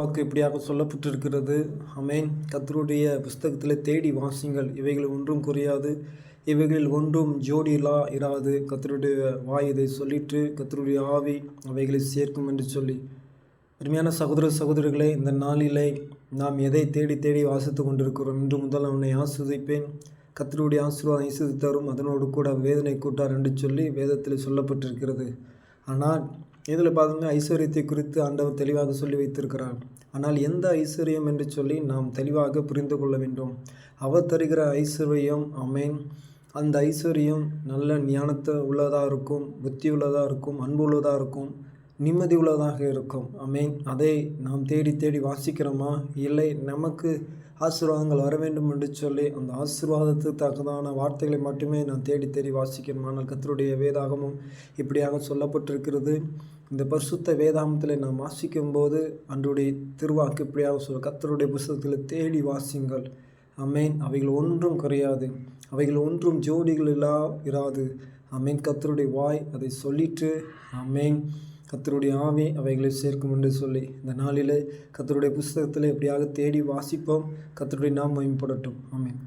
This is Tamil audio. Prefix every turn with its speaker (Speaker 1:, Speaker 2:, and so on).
Speaker 1: வாக்கு இப்படியாக சொல்லப்பட்டிருக்கிறது. அமேன் கத்தருடைய புஸ்தகத்தில் தேடி வாசிங்கள் இவைகள் ஒன்றும் குறையாது. இவைகளில் ஒன்றும் ஜோடியிலா இராது. கத்தருடைய வாய் இதை சொல்லிட்டு கத்தருடைய ஆவி அவைகளை சேர்க்கும் என்று சொல்லி. அருமையான சகோதர சகோதரிகளே இந்த நாளிலே நாம் எதை தேடி தேடி வாசித்து கொண்டிருக்கிறோம் இன்று முதல் அவனை ஆஸ்வதிப்பேன். கத்தருடைய ஆசீர்வாதம் ஐசித்து தரும். அதனோடு கூட வேதனை கூட்டார் என்று சொல்லி வேதத்தில் சொல்லப்பட்டிருக்கிறது. ஆனால் இதில் பார்த்தோம்னா ஐஸ்வர்யத்தை குறித்து ஆண்டவர் தெளிவாக சொல்லி வைத்திருக்கிறார். ஆனால் எந்த ஐஸ்வர்யம் என்று சொல்லி நாம் தெளிவாக புரிந்து கொள்ள வேண்டும். அவர் தருகிற ஐஸ்வர்யம் அமேன் அந்த ஐஸ்வர்யம் நல்ல ஞானத்தை உள்ளதாக இருக்கும் புத்தி உள்ளதாக இருக்கும் அன்பு உள்ளதாக இருக்கும். நிம்மதி உள்ளதாக இருக்கும். அமேன் அதை நாம் தேடி தேடி வாசிக்கிறோமா? இல்லை நமக்கு ஆசீர்வாதங்கள் வர வேண்டும் என்று சொல்லி அந்த ஆசீர்வாதத்துக்கு தக்கதான வார்த்தைகளை மட்டுமே நான் தேடி தேடி வாசிக்கணும் ஆனால் கத்தருடைய வேதாகமும் இப்படியாக சொல்லப்பட்டிருக்கிறது. இந்த பரிசுத்த வேதாகமத்தில் நாம் வாசிக்கும் போது திருவாக்கு இப்படியாக சொல்ல கத்தருடைய புஸ்தகத்தில் தேடி வாசிங்கள். அமேன் அவைகள் ஒன்றும் குறையாது. அவைகள் ஒன்றும் ஜோடிகள் இல்லா இராது. அமேன் கத்தருடைய வாய் அதை சொல்லிட்டு அமேன் கத்தருடைய ஆவி அவைகளை சேர்க்கும் என்று சொல்லி இந்த நாளிலே கத்தருடைய புஸ்தகத்தில் எப்படியாக தேடி வாசிப்போம். கத்தருடைய நாம் மயம்படட்டும் ஆமேன்.